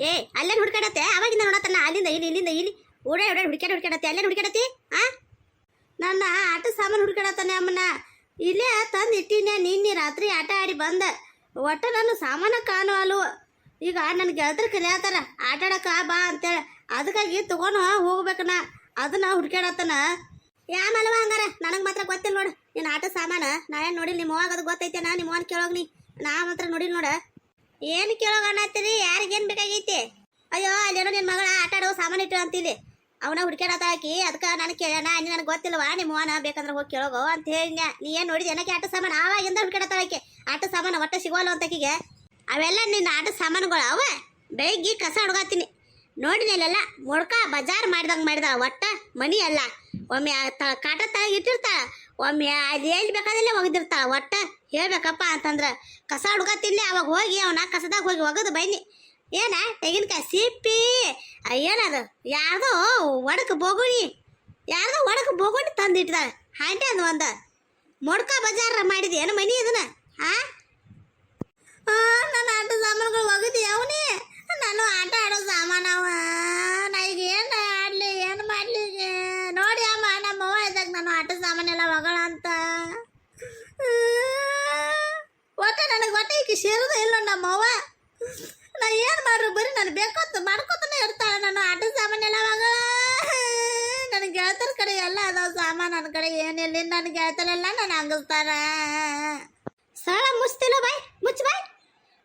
ಏ ಅಲ್ಲೇ ಹುಡ್ಕಾಡತ್ತೆ ಅವಾಗಿಂದ ನೋಡತ್ತಲ್ಲ ಅಲ್ಲಿಂದ ಇಲ್ಲಿ, ಇಲ್ಲಿಂದ ಇಲ್ಲಿ. ಓಡಾಡಿ ಓಡಾಡಿ ಹುಡ್ಕಾಡ ಹುಡ್ಕಾಡತ್ತೆ ಅಲ್ಲೇ ಹುಡ್ಕಾಡತ್ತಿ ಆ? ನನ್ನ ಆಟ ಸಾಮಾನು ಹುಡ್ಕಾಡತ್ತಾನೆ ಅಮ್ಮನ. ಇಲ್ಲೇ ತಂದು ಇಟ್ಟಿನೇ ನಿನ್ನೆ ರಾತ್ರಿ ಆಟ ಆಡಿ ಬಂದ. ಒಟ್ಟ ನನ್ನ ಸಾಮಾನ ಅಲ್ಲು ಈಗ ನನ್ನ ಗೆಳತರ ಕಲಿಯತ್ತಾರ ಆಟ ಆಡಕ ಬಾ ಅಂತೇಳಿ. ಅದಕ್ಕಾಗಿ ತಗೊಂಡು ಹೋಗ್ಬೇಕನ. ಅದನ್ನ ಹುಡ್ಕ್ಯಾಡತ್ತನ. ಯಾಮಲ್ವ ಹಂಗಾರ? ನನಗೆ ಮಾತ್ರ ಗೊತ್ತಿಲ್ಲ ನೋಡು. ನಿನ್ನ ಆಟ ಸಾಮಾನು. ನಾ ಏನು ನೋಡಿಲ್ಲ ನಿಮ್ಮ ಅದು ಗೊತ್ತೈತೆ ನಾ ಅವನ್ ಕೇಳೋಗ್ನಿ ನಾ. ಮಾತ್ರ ನೋಡಿಲ್ಲ ನೋಡ. ಏನು ಕೇಳೋಗ ಅನ್ನತ್ತೀರಿ ಯಾರಿಗೇನು ಬೇಕಾಗೈತಿ? ಅಯ್ಯೋ, ಅಲ್ಲೇನೋ ನಿನ್ ಮಗಳ ಆಟ ಆಡೋ ಸಾಮಾನು ಇಟ್ಟು ಅಂತಿಲ್ಲಿ. ಅವನ ಹುಡ್ಕ್ಯಾಡತ್ತ ಹಾಕಿ ಅದಕ್ಕೆ ನಾನು ಕೇಳೋಣ ನೀ ನನಗೆ ಗೊತ್ತಿಲ್ವಾ ನಿಮ್ಮ ಅವನ ಬೇಕಂದ್ರೆ ಹೋಗಿ ಕೇಳೋಗೋ ಅಂತ ಹೇಳಿ ನೀ ಏನು ನೋಡಿದ ಏನಕ್ಕೆ ಆಟ ಸಾಮಾನು? ಆವಾಗಿಂದ ಹುಡ್ಕ್ಯಾಡತ್ತ ಆಕೆ ಆಟ ಸಾಮಾನು ಒಟ್ಟ ಸಿಗೋಲ್ಲ ಅಂತಕಿಗೆ ಅವೆಲ್ಲ ನಿನ್ನ ಆಟ ಸಾಮಾನುಗಳು ಅವ. ಬೆಳಿಗ್ಗೆ ಕಸ ಹುಡ್ಗಾತೀನಿ. ನೋಡಿನಲ್ಲ ಮೊಡ್ಕ ಬಜಾರ್ ಮಾಡ್ದಂಗೆ ಮಾಡಿದ ಒಟ್ಟ ಮನಿ ಅಲ್ಲ. ಒಮ್ಮೆ ಕಾಟ ತಳಗಿಟ್ಟಿರ್ತಾಳ ಒಮ್ಮೆ ಅದು ಎಲ್ಲಿ ಬೇಕಾದಲ್ಲೇ ಒಗೆದಿರ್ತಾಳ, ಒಟ್ಟ ಹೇಳ್ಬೇಕಪ್ಪ ಅಂತಂದ್ರೆ ಕಸ ತಿನ್ನಿ ಅವಾಗ ಹೋಗಿ ಅವನ ಕಸದಾಗ ಹೋಗಿ ಒಗದು ಬನ್ನಿ ಏನ ತೆಗಿನಕಾಯಿ ಸಿಪ್ಪಿ ಏನದು ಯಾರ್ದೋ ಒಡಕ್ ಬೋಗುಣಿ ಯಾರ್ದೋ ಒಡಕ್ ಬೋಗುಣಿ ತಂದಿಟ್ಟಿದಾಳೆ. ಹಾಂಟೆ ಅದು ಒಂದು. ಮೊಡ್ಕ ಬಜಾರ ಮಾಡಿದೆ ಏನು ಮನಿ ಇದನ್ನ ಆ, ನನ್ನ ಆಟ ಸಾಮಾನುಗಳು ಒಗದಿ ಅವನೇ ನಾನು ಆಟ ಆಡೋ ಸಾಮಾನವ ನಾ ಈಗ ಏನು ಆಡ್ಲಿ ಏನು ಮಾಡ್ಲಿ ನೋಡಿ ಅಮ್ಮ ನಮ್ಮ ಅವ್ವ ಇದ್ದಾಗ ನಾನು ಆಟ ಸಾಮಾನೆಲ್ಲ ಒಗಳ ಅಂತ ನನಗೆ ಹೊಟ್ಟೆಗೆ ಈಗ ಸೇರೋದು ಇಲ್ಲ ನಮ್ಮ ಅವ್ವ ನಾ ಏನು ಮಾಡ್ರು, ಬರೀ ನಾನು ಬೇಕಂತ ಮಾಡ್ಕೊತಾನೆ ಇರ್ತಾಳೆ ನಾನು ಆಟ ಸಾಮಾನೆಲ್ಲ ಒಗಳ ನನ್ನ ಗೆಳತರ ಕಡೆ ಎಲ್ಲ ಅದಾವ ಸಾಮಾನು ನನ್ನ ಕಡೆ ಏನಿಲ್ಲ ನನ್ನ ಗೆಳತರೆಲ್ಲ ನಾನು ಹಂಗಿಸ್ತಾರ ಸರಳ ಮುಚ್ತಿಲ್ಲ ಬಾಯ್, ಮುಚ್ಚ ಬಾಯ್.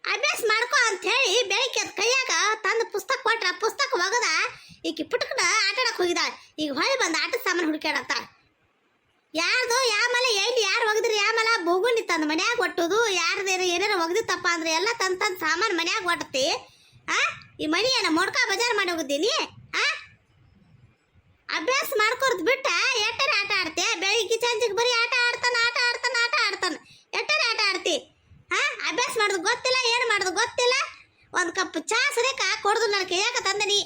ಅಭ್ಯಾಸ ಮಾಡ್ಕೊ ಅಂತ ಹೇಳಿ ಬೆಳಿಗ್ಗೆ ಅದ್ ಕೈಯಾಗ ತಂದು ಪುಸ್ತಕ ಕೊಟ್ರ, ಪುಸ್ತಕ ಒಗದ ಈಕಿ ಪುಟಕನ ಆಟ ಆಡಕ್ ಹೋಗಿದ್ದಾಳೆ ಈಗ ಹೊಳೆ ಬಂದ ಆಟದ ಸಾಮಾನು ಹುಡುಕ್ಯಾಡತ್ತ ಯಾರ್ದು? ಯಾಮಲ ಎಲ್ಲಿ? ಯಾರು ಒಗದ್ರಿ? ಯಾಮಲ ಬೋಗುಣಿ ತಂದು ಮನ್ಯಾಗ ಒಟ್ಟುದು. ಯಾರ್ದೇನು ಏನಾರ ಒಗದಿತ್ತಪ್ಪ ಅಂದ್ರೆ ಎಲ್ಲ ತಂದ್ ತಂದ್ ಸಾಮಾನು ಮನ್ಯಾಗ ಒಟ್ಟತಿ ಆ? ಈ ಮನಿ ಏನ ಮೊಡ್ಕ ಬಜಾರ್ ಮಾಡಿ ಹೋಗಿದ್ದೀನಿ ಆ? ಅಭ್ಯಾಸ ಮಾಡ್ಕೊರ್ದು ಬಿಟ್ಟ? ಎಟ್ಟರೆ ಆಟ ಆಡ್ತೆ? ಬೆಳಿಗ್ಗೆ ಸಂಜೆಗೆ ಬರೀ ಆಟ ಆಡ್ತಾನ ಆಟ ಆಡ್ತಾನ ಆಟ ಆಡ್ತಾನ. ಎಟ್ಟರೆ ಆಟ ಆಡ್ತಿ? ಹಾ ಅಭ್ಯಾಸ ಮಾಡೋದು ಗೊತ್ತಿಲ್ಲ, ಏನು ಮಾಡೋದು ಗೊತ್ತಿಲ್ಲ? ಒಂದು ಕಪ್ ಚಾ ಸರಿಕ? ಕೊಡ್ದು ನನ್ನ ಕೈಯಾಗ ತಂದನಿ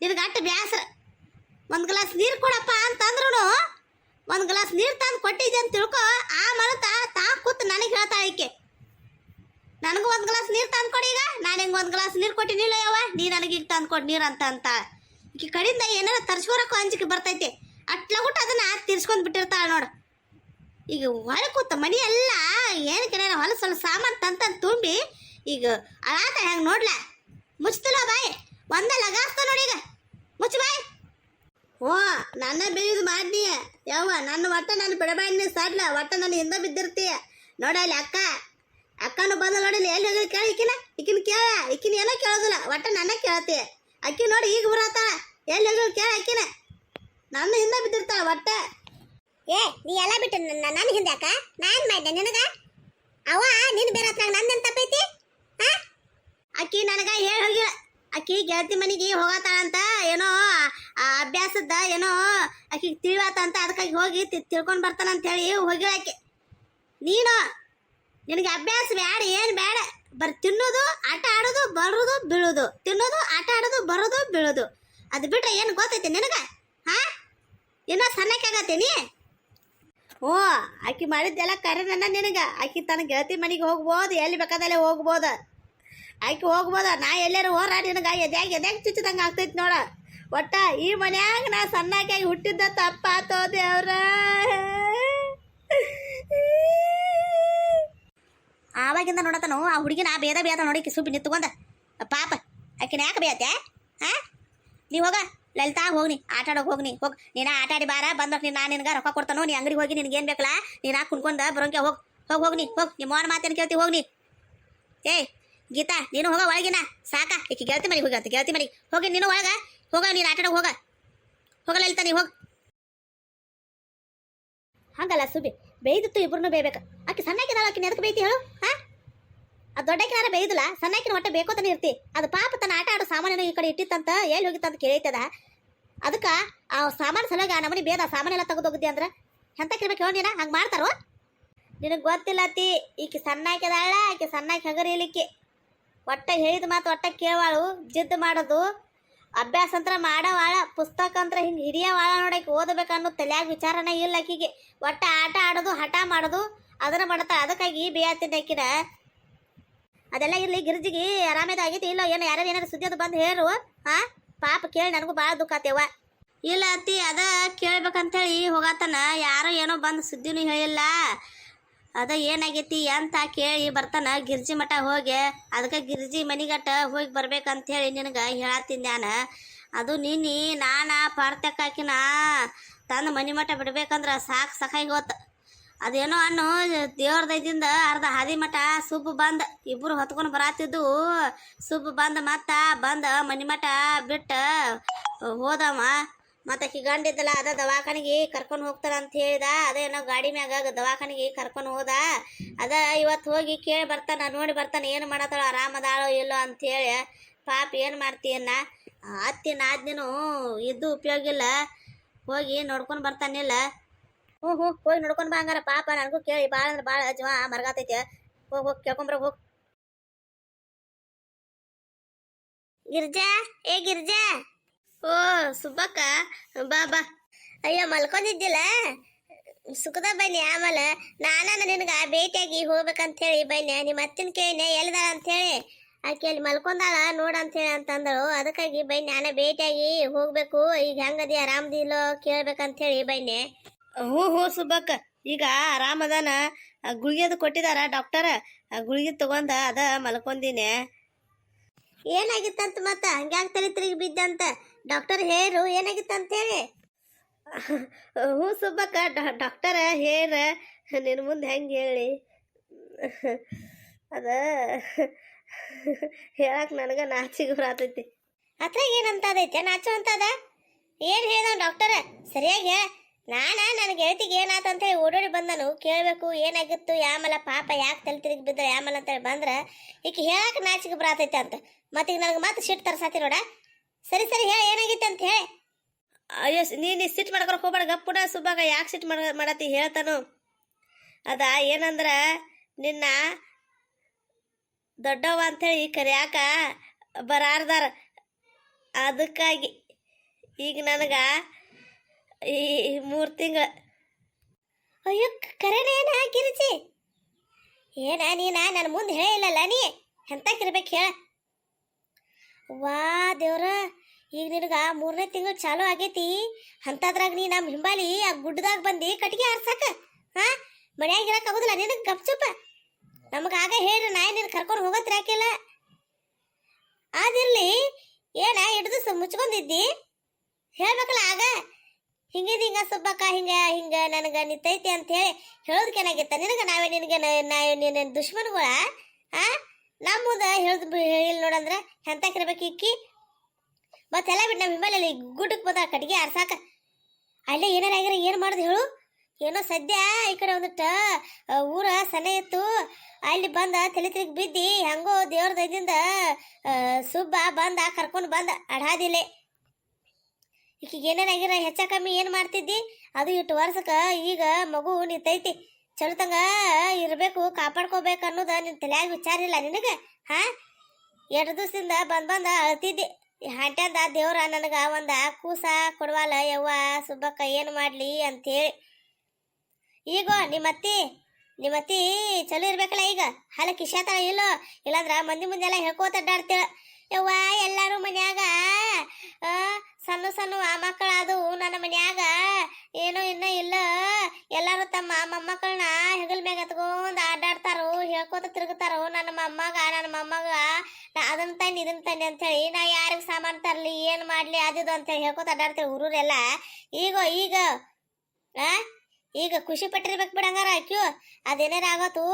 ನಿನಗೆ ಅಟ್ಟು ಒಂದು ಗ್ಲಾಸ್ ನೀರು ಕೊಡಪ್ಪ ಅಂತಂದ್ರು ಒಂದು ಗ್ಲಾಸ್ ನೀರು ತಂದು ಕೊಟ್ಟಿದ್ದೆ ಅಂತ ತಿಳ್ಕೊ, ಆ ಮರತ ತಾ ಕೂತು ನನಗೆ ಹೇಳ್ತಾ ಈಕೆ ನನಗೂ ಒಂದು ಗ್ಲಾಸ್ ನೀರು ತಂದು ಕೊಡಿ ಈಗ. ನಾನು ಹಿಂಗೆ ಒಂದು ಗ್ಲಾಸ್ ನೀರು ಕೊಟ್ಟಿನಿಲ್ಲ ಯವ್ವ. ನೀ ನನಗೆ ಈಗ ತಂದು ಕೊಟ್ಟು ನೀರು ಅಂತ ಅಂತ. ಈಕೆ ಕಡಿಂದ ಏನಾರ ತರ್ಸ್ಕೊರಕ್ಕೂ ಅಂಜಿಕೆ ಬರ್ತೈತಿ. ಅಟ್ಲಗುಟ್ಟು ಅದನ್ನ ತಿರ್ಸ್ಕೊಂಡ್ ಬಿಟ್ಟಿರ್ತಾಳೆ ನೋಡು. ಈಗ ಹೊರ ಕೂತ ಮನಿ ಎಲ್ಲ ಏನಕ್ಕೆ ನಾನು ಹೊಲ ಸಾಮಾನು ತಂತಂದು ತುಂಬಿ, ಈಗ ಅಳಾತ ಹೆಂಗೆ ನೋಡ್ಲ? ಮುಚ್ತಲ್ಲ ಬಾಯ್. ಒಂದ ಲಗಾಸ್ತ ನೋಡಿ ಈಗ. ಮುಚ್ಚ ಬಾಯ್. ಓ ನನ್ನ ಬೀಳದು ಮಾಡ್ನಿ ಯವ್ವ ನನ್ನ ಒಟ್ಟ ನಾನು ಬಿಡಬಾಡ್ನಿ ಸಡ್ಲ ಒಟ್ಟ ನನ್ನ ಹಿಂದೆ ಬಿದ್ದಿರ್ತೀಯ ನೋಡಲ್ಲಿ ಅಕ್ಕ. ಅಕ್ಕನು ಬಂದ ನೋಡಿಲ್ಲ ಎಲ್ಲಿ ಹೋಗಿ ಕೇಳ ಈಕಿನ. ಈಕಿನ ಕೇಳ. ಈಕಿನ ಏನೋ ಕೇಳೋದಿಲ್ಲ. ಒಟ್ಟ ನನ್ನ ಕೇಳತಿ ಅಕ್ಕಿ ನೋಡಿ ಈಗ ಬರತ್ತಾಳ ಎಲ್ಲಿ ಹೋಗಿ ಕೇಳ ಅಕ್ಕಿನ ನನ್ನ ಹಿಂದೆ ಬಿದ್ದಿರ್ತಾಳ ಒಟ್ಟ ಏ ನೀ ಎಲ್ಲ ಬಿಟ್ಟು ನನ್ನ ಹಿಂದೆ ಅಕ್ಕ? ನಾನು ಮಾಡಿದೆ ನಿನಗ? ಅವ ನಿನ್ ಬೇರೆ ಹತ್ರ ನಂದೇನ್ ತಪ್ಪೈತಿ ಅಕ್ಕಿ ನನಗ ಹೇಳಿ ಹೋಗಿಲ್ಲ ಅಕ್ಕಿ ಗೆಳತಿ ಮನೆಗೆ ಹೋಗತ್ತಾಳಂತ ಏನೋ ಆ ಅಭ್ಯಾಸದ ಏನೋ ಆಕಿ ತಿಳಿವಾತ ಅಂತ ಅದಕ್ಕಾಗಿ ಹೋಗಿ ತಿಳ್ಕೊಂಡು ಬರ್ತಾನ ಅಂತ ಹೇಳಿ ಹೋಗಿ ಆಕಿ ನೀನು ನಿನಗೆ ಅಭ್ಯಾಸ ಬೇಡ ಏನು ಬೇಡ ಬರ್ ತಿನ್ನೋದು, ಆಟ ಆಡೋದು, ಬರೋದು, ಬೀಳೋದು. ತಿನ್ನೋದು, ಆಟ ಆಡೋದು, ಬರೋದು, ಬೀಳೋದು. ಅದು ಬಿಟ್ರೆ ಏನು ಗೊತ್ತೈತಿ ನಿನಗೆ? ಹಾ? ಏನೋ ಸಣ್ಣಕ್ಕೆ ಆಗತ್ತೀನಿ ಓ ಆಕಿ ಮಾಡಿದ್ದೆಲ್ಲ ಕರೆ ನನ್ನ ನಿನಗ. ಆಕಿ ತನ್ನ ಗೆಳತಿ ಮನೆಗೆ ಹೋಗ್ಬೋದು, ಎಲ್ಲಿ ಬೇಕಾದಲ್ಲೇ ಹೋಗ್ಬೋದು. ಆಕೆ ಹೋಗ್ಬೋದ, ನಾ ಎಲ್ಲಾರು ಹೋರಾಡಿ, ನಿನಗೆ ಎದ್ಯಾಗ ಎದ್ಯಾಗ ಚುಚ್ಚದಂಗ ಆಗ್ತೈತಿ ನೋಡ. ಒಟ್ಟ ಈ ಮನ್ಯಾಗ ನಾ ಸಣ್ಣಾಗಿ ಹುಟ್ಟಿದ್ದ ತಪ್ಪಾತೋ ದೇವ್ರ? ಆವಾಗಿಂದ ನೋಡತನು ಆ ಹುಡುಗಿನ ಬೇದ ಬೇದ ನೋಡಿ ಸುಬ್ಬಿ ನಿತ್ಕೊಂಡ ಪಾಪ, ಆಕಿನ ಯಾಕೆ ಬೇಯತ್ತೆ ಹಾ ನೀ ಹೋಗ, ಲಲಿತಾ ಹೋಗ್ನಿ ಆಟ ಆಡೋಕೆ ಹೋಗ್ನಿ, ಹೋಗಿ. ನೀನ ಆಟ ಆಡಿ ಬಾರ, ಬಂದ ನೀನು ನಾನು ನಿನಗೆ ರೊಕ್ಕ ಕೊಡ್ತಾನೋ, ನೀ ಅಂಗಡಿಗೆ ಹೋಗಿ ನಿನಗೆ ಏನು ಬೇಕಲ್ಲ, ನೀನು ಹಾಕಿ ಕುಣ್ಕೊಂಡ ಬರೋಂಗೆ ಹೋಗ್. ಹೋಗಿ, ಹೋಗ್ನಿ, ಹೋಗಿ, ನಿಮ್ಮ ಅವನ ಮಾತೇನು ಕೇಳ್ತಿ, ಹೋಗ್ನಿ. ಏಯ್, ಗೀತಾ, ನೀನು ಹೋಗ ಒಳಗಿನ, ಸಾಕ, ಈಕೆ ಗೆಳತಿ ಮನೆಗೆ ಹೋಗಂತ ಗೆಳತಿ ಮನೆಗೆ. ಹೋಗಿ ನೀನು ಒಳಗ ಹೋಗ, ನೀನು ಆಟಾಡ ಹೋಗ. ಹೋಗಲ್ಲ ಇಲ್ತ ನೀ, ಹೋಗ. ಹಂಗಲ್ಲ ಸುಬಿ ಬೇಯ್ದಿತ್ತು ಇಬ್ರು ಬೇಯ್ಬೇಕು. ಆಕೆ ಸಣ್ಣಕಿದಾಳ ಆಕಿನ ಎದಕ್ಕೆ ಬೇಯ್ತಿ ಹೇಳು ಹಾ ಆ ದೊಡ್ಡಕಿನಾರ ಬೇಯ್ದಿಲ್ಲ ಸಣ್ಣಕಿನ ಒಟ್ಟೆ ಬೇಕು ತಾನೆ ಇರ್ತಿ. ಅದು ಪಾಪ ತನ್ನ ಆಟ ಆಡೋ ಸಾಮಾನು ಈ ಕಡೆ ಇಟ್ಟಿತ್ತಂತ ಎಲ್ಲಿ ಹೋಗಿತ್ತಂತ ಕೇಳೈತದ? ಅದಕ್ಕೆ ಆ ಸಾಮಾನು ಸಲುವಾಗಿ ಆ ನಮನಿ ಬೇದ ಸಾಮಾನೆಲ್ಲ ಎಲ್ಲ ಹೋಗಿದ್ದೆ ಅಂದ್ರೆ? ಎಂತಕ್ಕಿರ್ಬೇಕು ಹೇಳಿ ನೀನ, ಹಂಗೆ ಮಾಡ್ತಾರೋ? ನಿನಗೆ ಗೊತ್ತಿಲ್ಲ ಅತಿ ಈಕಿ ಸಣ್ಣಾಕಿದಾಳ ಆಕೆ ಸಣ್ಣಾಕಿ ಹಗರಿಲಿಕ್ಕೆ. ಒಟ್ಟ ಹೇಳಿದ ಮಾತು ಒಟ್ಟ ಕೇಳವಾಳು, ಜಿದ್ದು ಮಾಡೋದು. ಅಭ್ಯಾಸ ಅಂತ ಮಾಡವಾಳ ಪುಸ್ತಕ ಅಂತ ಹಿಂಗೆ ಹಿಡಿಯವಾಳ ನೋಡಕ್ಕೆ ಓದಬೇಕು ಅನ್ನೋ ತಲ್ಯಾಗ ವಿಚಾರನೇ ಇಲ್ಲ ಆಕಿಗೆ. ಒಟ್ಟ ಆಟ ಆಡೋದು, ಹಠ ಮಾಡೋದು, ಅದನ್ನ ಮಾಡ್ತಾಳೆ ಅದಕ್ಕಾಗಿ ಬೇಯತ್ತಿದ್ದ ಆಕಿನ. ಅದೆಲ್ಲ ಇರ್ಲಿ, ಗಿರ್ಜಿಗೆ ಆರಾಮೇದ ಆಗೈತಿ ಇಲ್ಲ, ಏನೋ ಯಾರು ಏನಾರು ಸುದ್ದಿ ಅದು ಬಂದು ಹೇಳು ಹಾ ಪಾಪ ಕೇಳಿ ನನಗೂ ಭಾಳ ದುಃಖ ಆತೇವ ಇಲ್ಲ ಅತ್ತಿ, ಅದ ಕೇಳ್ಬೇಕಂತೇಳಿ ಹೋಗತ್ತನ ಯಾರೋ ಏನೋ ಬಂದು ಸುದ್ದಿನೂ ಹೇಳಿಲ್ಲ. ಅದ ಏನಾಗೈತಿ ಅಂತ ಕೇಳಿ ಬರ್ತಾನ, ಗಿರ್ಜಿ ಮಠ ಹೋಗಿ, ಅದಕ್ಕೆ ಗಿರ್ಜಿ ಮನಿಗಟ್ಟ ಹೋಗಿ ಬರ್ಬೇಕಂತ ಹೇಳಿ ನಿನಗೆ ನಾನು ಅದು ನಿನ್ನೆ ನಾನ ಪಾರ್ತಕ್ಕಾಕಿನ ತಂದು ಮನಿ ಮಠ ಬಿಡ್ಬೇಕಂದ್ರೆ ಸಾಕು ಹೋತ ಅದೇನೋ ಅನ್ನು ದೇವ್ರ ದಯದಿಂದ ಅರ್ಧ ಹಾದಿ ಮಠ, ಸುಬ್ಬು ಬಂದ ಇಬ್ಬರು ಹೊತ್ಕೊಂಡು ಬರತ್ತಿದ್ದು ಸುಬ್ ಬಂದ ಮತ್ತ ಬಂದ ಮನಿ ಮಠ ಬಿಟ್ಟು ಹೋದವ. ಮತ್ತೆ ಆಕಿ ಅದ ದವಾಖಾನಿಗೆ ಕರ್ಕೊಂಡು ಹೋಗ್ತಾರ ಅಂತ ಹೇಳಿದ. ಅದೇನೋ ಗಾಡಿ ಮ್ಯಾಗ ದವಾಖಾನಿಗೆ ಕರ್ಕೊಂಡು ಹೋದ. ಅದ ಇವತ್ತು ಹೋಗಿ ಕೇಳಿ ಬರ್ತಾನ, ನೋಡಿ ಬರ್ತಾನೆ, ಏನು ಮಾಡತ್ತಾಳ, ಆರಾಮದಾಳೋ ಇಲ್ಲೋ ಅಂತ ಹೇಳಿ, ಪಾಪ ಏನು ಮಾಡ್ತೀಯನ್ನ ಅತ್ತಿ ನಾದ್ನಿನು ಇದ್ದು ಉಪಯೋಗ ಇಲ್ಲ. ಹೋಗಿ ನೋಡ್ಕೊಂಡು ಬರ್ತಾನಿಲ್ಲ ಹ್ಞೂ ಹ್ಞೂ ಹೋಗಿ ನೋಡ್ಕೊಂಡು ಬಾ ಹಂಗಾರ. ಪಾಪ ನನಗೂ ಕೇಳಿ ಭಾಳ ಅಂದ್ರೆ ಭಾಳ ಜೀವ ಮರ್ಗಾತೈತೆ. ಹೋಗಿ ಹೋಗಿ ಕೇಳ್ಕೊಂಬ್ರ ಹೋಗಿ. ಗಿರ್ಜಾ, ಏ ಗಿರ್ಜಾ. ಓ ಸುಬ್ಬಕ್ಕ ಬಾ ಬಾ. ಅಯ್ಯೋ ಮಲ್ಕೊಂಡಿದ್ದಿಲ್ಲ? ಸುಖದ ಬನ್ನಿ ಆಮೇಲೆ. ನಾನ ನಿನಗ ಭೇಟಿಯಾಗಿ ಹೋಗ್ಬೇಕಂತ ಹೇಳಿ ಬನ್ನಿ. ನಿಮ್ಮ ಅತ್ತಿನ ಕೇಳಿನ ಎಲ್ಲಿದಾಳ ಅಂತ ಹೇಳಿ ಆಕೆ ಅಲ್ಲಿ ಮಲ್ಕೊಂಡಾಳ ನೋಡ ಅಂತ ಹೇಳಿ ಅಂತಂದಳು. ಅದಕ್ಕಾಗಿ ಬನ್ನಿ ನಾನೇ ಭೇಟಿಯಾಗಿ ಹೋಗ್ಬೇಕು. ಈಗ ಹೆಂಗದಿ ಆರಾಮದಿಲ್ಲೋ ಕೇಳ್ಬೇಕಂತ ಹೇಳಿ ಬನ್ನಿ. ಹ್ಞೂ ಹ್ಞೂ ಸುಬ್ಬಕ್ಕ. ಈಗ ಆರಾಮದಾನ. ಗುಳಿಗೆ ಅದು ಕೊಟ್ಟಿದಾರ ಡಾಕ್ಟರ್. ಗುಳಿಗೆ ತಗೊಂಡ ಅದ ಮಲ್ಕೊಂದಿನಿ. ಏನಾಗಿತ್ತಂತ ಮತ್ತ? ಹಂಗ್ಯಾಕ್ ತಲೆ ತಿರುಗಿ ಬಿದ್ದಂತ ಡಾಕ್ಟರ್ ಹೇರು ಏನಾಗಿತ್ತು ಹೇಳಿ ಹ್ಞೂ ಸುಬ್ಬಕ್ಕ ಡಾಕ್ಟರ್ ಹೇರ ನಿನ್ನ ಮುಂದೆ ಹೆಂಗೆ ಹೇಳಿ? ಅದ ಹೇಳಕ್ಕೆ ನನಗೆ ನಾಚಿಗೆ ಬರತೈತಿ. ಅತ್ರ ಏನಂತ ಅದೈತೆ ನಾಚು ಅಂತ ಅದ ಏನು ಹೇಳ್ದ ಡಾಕ್ಟರ್? ಸರಿಯಾಗಿ ಹೇಳ. ನಾನ ನನ್ನ ಗೆಳತಿಗೆ ಏನಾತ ಅಂತ ಹೇಳಿ ಓಡೋಡಿ ಬಂದನು. ಕೇಳಬೇಕು ಏನಾಗಿತ್ತು ಯಾಮಲ ಪಾಪ ಯಾಕೆ ತಲೆ ತಿರುಗಿ ಬಿದ್ದ ಯಾಮಲ ಅಂತೇಳಿ ಬಂದ್ರೆ ಈಕೆ ಹೇಳಕ್ಕೆ ನಾಚಿಗೆ ಬರತೈತೆ ಅಂತ. ಮತ್ತೆ ಈಗ ನನಗೆ ಮತ್ತೆ ಸಿಟ್ಟು ತರ್ಸಾತಿ ನೋಡ ಸರಿ ಸರಿ, ಹೇಳ ಏನಾಗಿತ್ತು ಅಂತ ಹೇಳಿ. ಅಯ್ಯೋ, ನೀನು ಸಿಟ್ಟು ಮಾಡ್ಕೊಳಕ್ ಹೋಗ್ಬೇಡ ಗಪ್ಪುಡ ಸುಬ್ಬಾಗ ಯಾಕೆ ಸಿಟ್ ಮಾಡ, ಮಾಡತ್ತಿ ಹೇಳ್ತಾನು. ಅದ ಏನಂದ್ರ, ನಿನ್ನ ದೊಡ್ಡವ ಅಂಥೇಳಿ ಕರ್ಯಾಕ ಬರಾರ್ದಾರ. ಅದಕ್ಕಾಗಿ ಈಗ ನನಗೆ ಈ ಮೂರು ತಿಂಗಳ ಅಯ್ಯೋ ಕರೆನೇನ ಗಿರಿಜಿ ಏನ ನೀನ ನನ್ನ ಮುಂದೆ ಹೇಳಿಲ್ಲಲ್ಲ ನೀ? ಎಂತಕ್ಕಿರ್ಬೇಕು ಹೇಳ. ವಾ ದೇವ್ರ, ಈಗ ನಿನಗ ಮೂರನೇ ತಿಂಗಳು ಚಾಲು ಆಗೈತಿ. ಅಂತದ್ರಾಗ ನೀ ನಮ್ಮ ಹಿಂಬಾಲಿ ಆ ಗುಡ್ಡದಾಗ ಬಂದು ಕಟ್ಟಿಗೆ ಆರ್ಸಾಕ, ಹಾ? ಮನ್ಯಾಗ ಇರಕ್ ಆಗುದಿಲ್ಲ, ನಿನಗೆ ಗಪ್ಚುಪ್ಪ ನಮಗ ಆಗ ಹೇಳ್ರಿ, ನಾಯಿ ನಿನ್ ಕರ್ಕೊಂಡು ಹೋಗತ್ರ ಯಾಕಿಲ್ಲ ಆದಿರ್ಲಿ ಏನ ಹಿಡಿದು ಮುಚ್ಕೊಂಡಿದ್ದಿ? ಹೇಳ್ಬೇಕಲ್ಲ ಆಗ. ಹಿಂಗಿದ ಹಿಂಗ ಸುಬ್ಬಕ್ಕ, ಹಿಂಗ ಹಿಂಗ ನನಗ ನಿಂತೈತಿ ಅಂತ ಹೇಳಿ ಹೇಳೋದಕ್ಕೇನಾಗಿತ್ತ ನಿನಗ ನಾವೇ ನಿನಗೆ ನಾವೇ ನಿನ್ನ ದುಶ್ಮನ್ಗಳ ಆ ನಮ್ಮ ಮುಂದೆ ಹೇಳ್ದು ಹೇಳಿಲ್ಲ ನೋಡಂದ್ರ ಎಂತಕ್ಕಿರ್ಬೇಕು ಇಕ್ಕಿ ಮತ್ತೆಲ್ಲ ಬಿಟ್ಟು ನಮ್ಮ ಹಿಂಬಲಲ್ಲಿ ಗುಡ್ಡಕ್ಕೆ ಬಂದ ಕಟ್ಟಿಗೆ ಆರ್ಸಾಕ. ಅಲ್ಲೇ ಏನಾರ ಆಗ್ಯಾರ ಏನು ಮಾಡೋದು ಹೇಳು? ಏನೋ ಸದ್ಯ ಈ ಕಡೆ ಒಂದಿಟ್ಟ ಊರ ಸನ ಇತ್ತು. ಅಲ್ಲಿ ಬಂದ ತಲೆ ತಿರುಗಿ ಬಿದ್ದಿ ಹೆಂಗೋ ದೇವ್ರ ದಯದಿಂದ ಆ, ಸುಬ್ಬ ಬಂದ ಕರ್ಕೊಂಡು ಬಂದ ಅಡಾದಿಲೆ. ಈಕಿಗೆ ಏನೇನಾಗಿರ ಹೆಚ್ಚ ಕಮ್ಮಿ ಏನು ಮಾಡ್ತಿದ್ದಿ? ಅದು ಇಟ್ಟು ವರ್ಷಕ್ಕೆ ಈಗ ಮಗು ನಿಂತೈತಿ. ಚಲೋತಂಗ, ಇರಬೇಕು, ಕಾಪಾಡ್ಕೋಬೇಕು ಅನ್ನೋದು ನಿನ್ನ ತಲೆಯಾಗ ವಿಚಾರ ಇಲ್ಲ ನಿನಗೆ? ಹಾ? ಎರಡು ದಿವಸದಿಂದ ಬಂದು ಬಂದ ಅಳ್ತಿದ್ದಿ. ಹಾಟ್ಯಂದ ದೇವ್ರ ನನಗ ಒಂದ ಕೂಸ ಕೊಡವಲ್ಲ ಯವ್ವ, ಸುಬ್ಬಕ್ಕ ಏನು ಮಾಡ್ಲಿ ಅಂತೇಳಿ. ಈಗ, ನಿಮ್ಮತ್ತಿ ನಿಮ್ಮತ್ತಿ ಚಲೋ ಇರ್ಬೇಕಲ್ಲ ಈಗ? ಹಲ ಕಿಶಾತಳ ಇಲ್ಲೋ? ಇಲ್ಲಾಂದ್ರ ಮಂದಿ ಮುಂದೆಲ್ಲ ಹೇಳ್ಕೋತ ಅಡ್ಡಾಡ್ತೇಳ ಯವ್ವ, ಎಲ್ಲರೂ ಮನ್ಯಾಗ ಸಣ್ಣ ಸಣ್ಣ ಆ ತಮ್ಮ ಮೊಮ್ಮಕ್ಕಳನ್ನ ಹೆಗಲ್ ಮ್ಯಾಗ ಎತ್ಕೊಂಡ್ ಆಡಾಡ್ತಾರೋ ಹೇಳ್ಕೋತ ತಿರುಗುತ್ತಾರು ನನ್ನ ಮೊಮ್ಮಗ ನನ್ನ ಮೊಮ್ಮಗ, ನಾ ಅದನ್ನ ತನ್ನಿ ಇದನ್ನ ತನ್ನಿ ಅಂತೇಳಿ ನಾ ಯಾರಿಗೆ ಸಾಮಾನು ತರ್ಲಿ, ಏನ್ ಮಾಡ್ಲಿ ಅದಿದು ಅಂತೇಳಿ ಹೇಳ್ಕೊತ ಅಡ್ಡಾಡ್ತೇವೆ ಊರೂರೆಲ್ಲ. ಈಗ ಈಗ, ಆ? ಈಗ ಖುಷಿ ಪಟ್ಟಿರ್ಬೇಕು ಬಿಡಂಗಾರ ಆಕ್ಯು ಅದೇನಾರ ಆಗತ್ತು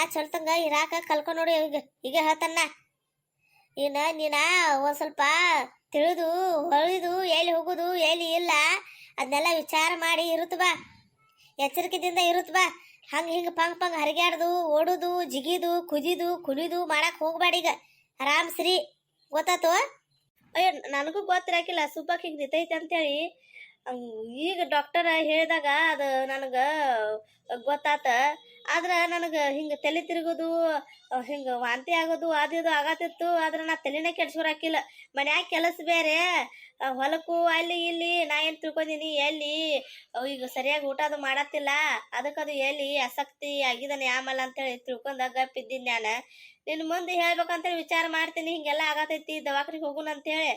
ಆ ಚಲ್ತಂಗ ಇರಾಕ ಕಲ್ಕೊಂಡು ನೋಡಿ, ಈಗ ಈಗ ಹೇಳ್ತನ್ನ ಇನ್ನ ನೀನ ಒಂದು ಸ್ವಲ್ಪ ತಿಳಿದು, ಹೊಳಿದು, ಎಲ್ಲಿ ಹೋಗುದು, ಎಲ್ಲಿ ಇಲ್ಲ, ಅದನ್ನೆಲ್ಲ ವಿಚಾರ ಮಾಡಿ ಇರುತ್ತ ಬಾ. ಎಚ್ಚರಿಕೆದಿಂದ ಇರುತ್ತ ಬಾ. ಹಂಗೆ ಹಿಂಗ ಪಂಗ್ ಪಂಗ್ ಹರಿಗ್ಯಾಡ್ದು, ಓಡುದು, ಜಿಗಿದು, ಕುದಿದು, ಕುಣಿದು ಮಾಡಕ್ ಹೋಗ್ಬೇಡ ಈಗ. ಆರಾಮ್ ಸರಿ. ಗೊತ್ತಾತು? ಅಯ್ಯೋ, ನನಗೂ ಗೊತ್ತಿರಾಕಿಲ್ಲ. ಸುಬ್ಬಕ್ಕೆ ಹಿಂಗೆ ನಿಂತೈತೆ ಅಂತೇಳಿ. ಈಗ ಡಾಕ್ಟರ್ ಹೇಳಿದಾಗ ಅದು ನನಗೆ ಗೊತ್ತಾತ. ಆದ್ರೆ ನನಗೆ ಹಿಂಗೆ ತಲೆ ತಿರುಗೋದು ಹಿಂಗೆ ವಾಂತಿ ಆಗೋದು, ಅದು ಇದು ಆಗತ್ತಿತ್ತು. ಆದ್ರೆ ನಾ ತಲೆನೇ ಕೆಡ್ಸ್ಕೊರಾಕಿಲ್ಲ ಮನ್ಯಾಗ ಕೆಲಸ ಬೇರೆ. ಹೊಲಕ್ಕೂ ಅಲ್ಲಿ ಇಲ್ಲಿ, ನಾ ಏನು ತಿಳ್ಕೊಂಡಿನಿ ಎಲ್ಲಿ? ಈಗ ಸರಿಯಾಗಿ ಊಟ ಅದು ಮಾಡತ್ತಿಲ್ಲ. ಅದಕ್ಕದು ಎಲ್ಲಿ ಆಸಕ್ತಿ ಆಗಿದಾನೆ ಆಮೇಲೆ ಅಂತೇಳಿ ತಿಳ್ಕೊಂಡ ಗಪ್ಪಿದ್ದೀನಿ ನಾನು. ನಿನ್ನ ಮುಂದೆ ಹೇಳ್ಬೇಕಂತೇಳಿ ವಿಚಾರ ಮಾಡ್ತೀನಿ, ಹಿಂಗೆಲ್ಲ ಆಗತೈತಿ, ದವಾಖಾನಿಗೆ ಹೋಗುಣ ಅಂತೇಳಿ.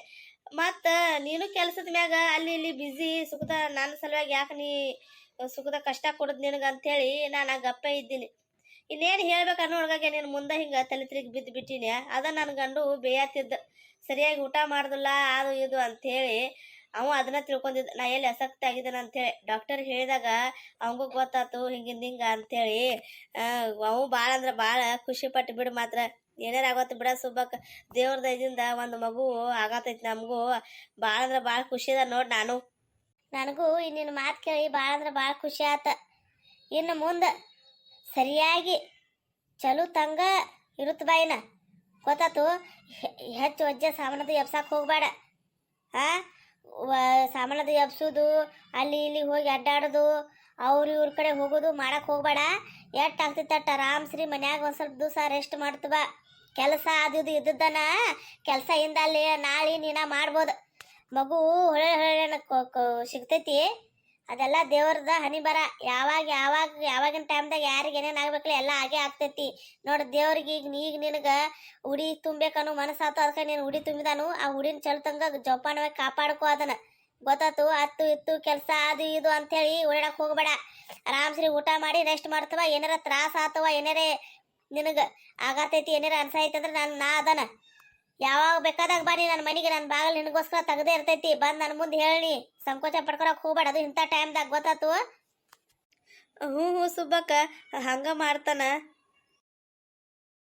ಮತ್ತು ನೀನು ಕೆಲಸದ ಮ್ಯಾಗ ಅಲ್ಲಿ ಇಲ್ಲಿ ಬ್ಯುಸಿ ಸುಖದ, ನನ್ನ ಸಲುವಾಗಿ ಯಾಕೆ ನೀ ಸುಖದ ಕಷ್ಟ ಕೊಡೋದು ನಿನಗೆ ಅಂತೇಳಿ ನಾನು ಗಪ್ಪ ಇದ್ದೀನಿ. ಇನ್ನೇನು ಹೇಳ್ಬೇಕು ಅನ್ನೋಳಗಾಗೆ ನೀನು ಮುಂದೆ ಹಿಂಗೆ ತಲೆ ತಿರುಗಿ ಬಿದ್ದು ಬಿಟ್ಟಿನಿ. ಅದ ನನ್ನ ಗಂಡು ಬೇಯತ್ತಿದ್ದ ಸರಿಯಾಗಿ ಊಟ ಮಾಡುದಿಲ್ಲ ಅದು ಇದು ಅಂಥೇಳಿ ಅವ ಅದನ್ನ ತಿಳ್ಕೊಂಡಿದ್ದ. ನಾ ಎಲ್ಲಿ ಆಸಕ್ತಿ ಅಂತ ಅಂತೇಳಿ. ಡಾಕ್ಟರ್ ಹೇಳಿದಾಗ ಅವಂಗೂ ಗೊತ್ತಾತು ಹಿಂಗಿಂದ ಹಿಂಗ ಅಂತೇಳಿ. ಆ, ಅವು ಭಾಳ ಅಂದ್ರೆ ಭಾಳ ಖುಷಿ ಪಟ್ಟು ಬಿಡು ಮಾತ್ರ. ಏನಾರ ಆಗತ್ತೆ ಬಿಡ ಸುಬ್ಬಕ್ಕ. ದೇವ್ರ ದಯದಿಂದ ಒಂದು ಮಗು ಆಗತೈತಿ ನಮಗೂ. ಭಾಳ ಅಂದ್ರೆ ಭಾಳ ಖುಷಿ ಅದ ನೋಡಿ ನಾನು. ನನಗೂ ನಿನ್ನ ಮಾತು ಕೇಳಿ ಭಾಳ ಅಂದ್ರೆ ಭಾಳ ಖುಷಿ ಆತ. ಇನ್ನು ಮುಂದೆ ಸರಿಯಾಗಿ ಚಲು ತಂಗ ಇರುತ್ತ ಬಾಯಿನ. ಗೊತ್ತಾತು? ಹೆಚ್ಚು ಒಜ್ಜೆ ಸಾಮಾನದ ಎಬ್ಸಕ್ಕೆ ಹೋಗ್ಬೇಡ. ಆ? ಸಾಮಾನದ ಎಬ್ಸೋದು, ಅಲ್ಲಿ ಇಲ್ಲಿ ಹೋಗಿ ಅಡ್ಡಾಡೋದು, ಅವ್ರ ಇವ್ರ ಕಡೆ ಹೋಗೋದು ಮಾಡಕ್ಕೆ ಹೋಗ್ಬೇಡ. ಎಟ್ ಆಗ್ತೈತೆ ಅಟ್ಟ ಆರಾಮ್ಸ್ರಿ ಮನ್ಯಾಗ ಒಂದು ಸ್ವಲ್ಪ ದಿವಸ ರೆಸ್ಟ್ ಮಾಡ್ತವ ಕೆಲಸ ಅದು ಇದು ಇದ್ದದ್ದನ ಕೆಲಸ ಇಂದ ಅಲ್ಲಿ ನಾಳೆ ನೀನ ಮಾಡ್ಬೋದು. ಮಗು ಹೊಳೆ ಹೊಳೆ ಸಿಗ್ತೈತಿ? ಅದೆಲ್ಲ ದೇವ್ರದ ಹನಿ ಬರ. ಯಾವಾಗ ಯಾವಾಗ, ಯಾವಾಗಿನ ಟೈಮ್ದಾಗ ಯಾರಿಗೆ ಏನೇನು ಆಗ್ಬೇಕಲ್ಲ ಎಲ್ಲ ಆಗೇ ಆಗ್ತೈತಿ. ನೋಡು ದೇವ್ರಿಗೆ ಈಗ ಈಗ ನಿನಗೆ ಉಡಿ ತುಂಬೇಕನ್ನು ಮನಸ್ಸಾತು. ಅದಕ್ಕೆ ನೀನು ಉಡಿ ತುಂಬಿದಾನು. ಆ ಉಡಿನ ಚಲ್ತಂಗ ಜೋಪಾನವಾಗಿ ಕಾಪಾಡ್ಕೋ ಅದನ್ನ. ಗೊತ್ತಾತು, ಅತ್ತು, ಇತ್ತು, ಕೆಲಸ, ಅದು, ಇದು ಅಂತೇಳಿ ಓಡಾಡಕ್ಕೆ ಹೋಗ್ಬೇಡ. ಆರಾಮ್ಸ್ರಿ ಊಟ ಮಾಡಿ ರೆಸ್ಟ್ ಮಾಡ್ತವ. ಏನಾರ ತ್ರಾಸ ಆತವ, ಏನಾರೇ ನಿನಗೆ ಆಗತೈತಿ, ಏನಾರ ಅನ್ಸಾಯ್ತು ಅಂದ್ರೆ ನಾನು, ನಾ ಅದನ. ಯಾವಾಗ ಬೇಕಾದಾಗ ಬನ್ನಿ ನನ್ನ ಮನೆಗೆ ನನ್ನ ಬಾಗಿಲು ನಿನಗೋಸ್ಕರ ತೆಗ್ದೇ ಇರ್ತೈತಿ. ಬಂದು ನನ್ನ ಮುಂದೆ ಹೇಳಿ ಸಂಕೋಚ ಪಡ್ಕೊಳಕ್ ಹೋಗ್ಬೇಡ, ಅದು ಇಂಥ ಟೈಮ್ದಾಗ ಗೊತ್ತಾತು. ಹ್ಞೂ ಹ್ಞೂ ಸುಬ್ಬಕ್ಕ, ಹಂಗೆ ಮಾಡ್ತಾನ.